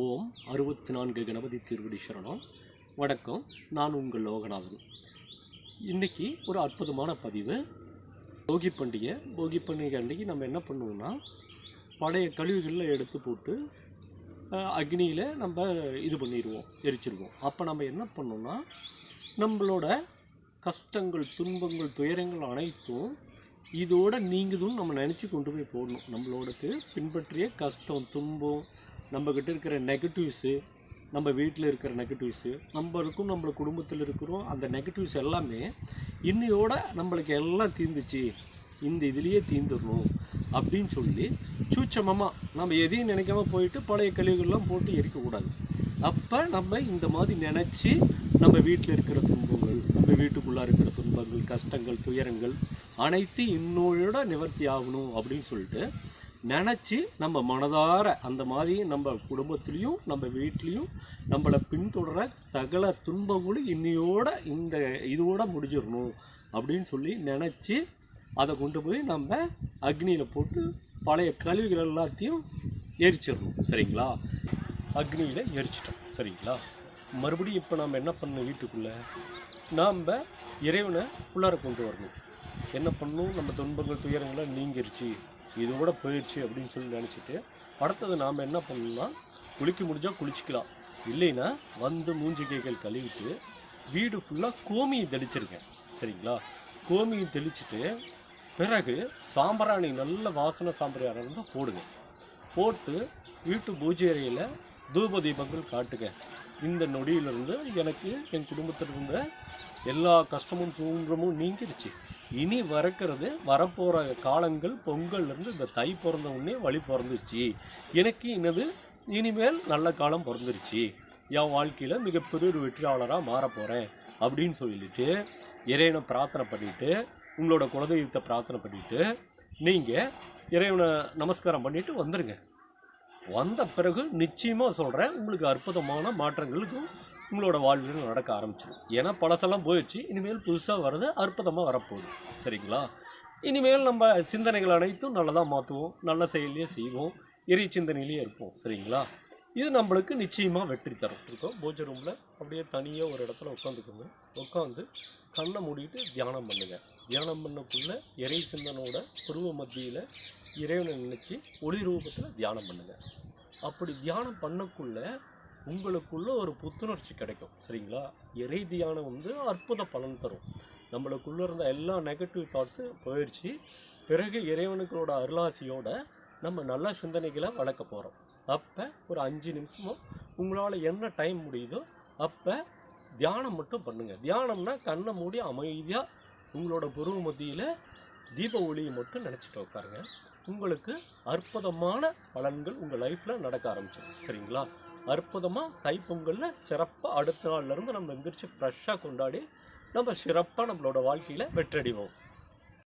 ஓம் அறுபத்தி நான்கு கணபதி திருவடி சரணம். வணக்கம். நான் உங்கள் லோகநாதன். இன்றைக்கி ஒரு அற்புதமான பதிவு. போகி பண்டிகை. போகி பண்டிகை அன்னைக்கு நம்ம என்ன பண்ணுவோம்னா பழைய கழிவுகளில் எடுத்து போட்டு அக்னியில் நம்ம இது பண்ணிடுவோம் எரிச்சிடுவோம். அப்போ நம்ம என்ன பண்ணோம்னா நம்மளோட கஷ்டங்கள் துன்பங்கள் துயரங்கள் அனைத்தும் இதோட நீங்குதுன்னு நம்ம நினச்சி கொண்டு போய் போடணும். நம்மளோடக்கு பின்பற்றிய கஷ்டம் துன்பம் நம்மக்கிட்ட இருக்கிற நெகட்டிவ்ஸு நம்ம வீட்டில் இருக்கிற நெகட்டிவ்ஸு நம்ம இருக்கும் குடும்பத்தில் இருக்கிறோம் அந்த நெகட்டிவ்ஸ் எல்லாமே இன்னையோட நம்மளுக்கு எல்லாம் தீர்ந்துச்சு. இந்த இதுலேயே தீந்துடணும் அப்படின்னு சொல்லி சூட்சமமாக நம்ம எதையும் நினைக்காம போயிட்டு பழைய கழிவுகள்லாம் போட்டு எரிக்கக்கூடாது. அப்போ நம்ம இந்த மாதிரி நினச்சி நம்ம வீட்டில் இருக்கிற துன்பங்கள் நம்ம வீட்டுக்குள்ளே இருக்கிற துன்பங்கள் கஷ்டங்கள் துயரங்கள் அனைத்து இன்னோட நிவர்த்தி ஆகணும் அப்படின்னு சொல்லிட்டு நினச்சி நம்ம மனதார அந்த மாதிரி நம்ம குடும்பத்துலேயும் நம்ம வீட்லேயும் நம்மளை பின்தொடர சகல துன்பங்களும் இன்னையோட இந்த இதோட முடிஞ்சிடணும் அப்படின்னு சொல்லி நினச்சி அதை கொண்டு போய் நம்ம அக்னியில் போட்டு பழைய கழிவுகள் எல்லாத்தையும் எரிச்சிடணும். சரிங்களா? அக்னியில் எரிச்சிட்டோம். சரிங்களா? மறுபடியும் இப்போ நாம் என்ன பண்ணணும் வீட்டுக்குள்ளே? நாம் இறைவனை உள்ளார கொண்டு வரணும். என்ன பண்ணணும்? நம்ம துன்பங்கள் துயரங்களை நீங்கிருச்சு. இதோட போயிடுச்சு அப்படின்னு சொல்லி நினச்சிட்டு அடுத்தது நாம் என்ன பண்ணணும்னா குளிக்க முடிஞ்சால் குளிச்சுக்கலாம். இல்லைன்னா வந்து மூஞ்சி கைகள் கழுவிட்டு வீடு ஃபுல்லாக கோமியை தெளிச்சிருக்கேன். சரிங்களா? கோமியை தெளிச்சுட்டு பிறகு சாம்பிராணி நல்ல வாசனை சாம்பிராணி இருந்தால் போடுங்க. போட்டு வீட்டு பூஜை அறையில் தூப தீபங்கள் காட்டுங்க இந்த நொடியிலிருந்து எனக்கு என் குடும்பத்தில் இருந்த எல்லா கஷ்டமும் தூன்றமும் நீங்கிருச்சு இனி வரக்கிறது வரப்போகிற காலங்கள் பொங்கல்லேருந்து இந்த தை பிறந்த உடனே வழி பிறந்துச்சு எனக்கு என்னது இனிமேல் நல்ல காலம் பிறந்துருச்சு. என் வாழ்க்கையில் மிகப்பெரிய ஒரு வெற்றியாளராக மாறப் போகிறேன் அப்படின்னு சொல்லிட்டு இறைவனை பிரார்த்தனை பண்ணிவிட்டு உங்களோட குலதெய்வத்தை பிரார்த்தனை பண்ணிவிட்டு நீங்கள் இறைவனை நமஸ்காரம் பண்ணிவிட்டு வந்துடுங்க வந்த பிறகு நிச்சயமாக சொல்கிறேன் உங்களுக்கு அற்புதமான மாற்றங்களுக்கும் உங்களோட வாழ்வில் நடக்க ஆரம்பிச்சிடும். ஏன்னா பழசெல்லாம் போயிடுச்சு. இனிமேல் புதுசாக வர்றது அற்புதமாக வரப்போகுது. சரிங்களா? இனிமேல் நம்ம சிந்தனைகள் அனைத்தும் நல்லதாக மாற்றுவோம் நல்ல செயலையே செய்வோம். இறை சிந்தனையிலேயே இருப்போம். சரிங்களா? இது நம்மளுக்கு நிச்சயமாக வெற்றி தரும். இருக்கோம் பூஜை ரூமில் அப்படியே தனியாக ஒரு இடத்துல உட்காந்துக்கோங்க. உட்காந்து கண்ணை மூடிட்டு தியானம் பண்ணுங்கள் தியானம் பண்ணக்குள்ளே இறை சிந்தனோட புருவ மத்தியில் இறைவனை நினச்சி ஒளி ரூபத்தில் தியானம் பண்ணுங்கள் அப்படி தியானம் பண்ணக்குள்ள உங்களுக்குள்ள ஒரு புத்துணர்ச்சி கிடைக்கும் சரிங்களா? இறை தியானம் வந்து அற்புத பலன் தரும். நம்மளுக்குள்ளே இருந்த எல்லா நெகட்டிவ் தாட்ஸும் போயிடுச்சு. பிறகு இறைவனுக்களோட அருளாசியோட நம்ம நல்ல சிந்தனைகளை வளர்க்க போகிறோம் அப்போ ஒரு அஞ்சு நிமிஷமோ உங்களால் என்ன டைம் முடியுதோ அப்போ தியானம் மட்டும் பண்ணுங்கள் தியானம்னா கண்ணை மூடி அமைதியாக உங்களோட புருவ மத்தியில் தீப ஒளியை மட்டும் நினச்சிட்டு உட்காருங்க. உங்களுக்கு அற்புதமான பலன்கள் உங்கள் லைஃப்பில் நடக்க ஆரம்பிச்சிடும் சரிங்களா? அற்புதமாக தைப்பொங்கலில் சிறப்பாக அடுத்த நாள்லேருந்து நம்ம எந்திரிச்சு ஃப்ரெஷ்ஷாக கொண்டாடி நம்ம சிறப்பாக நம்மளோட வாழ்க்கையில் வெற்றடைவோம்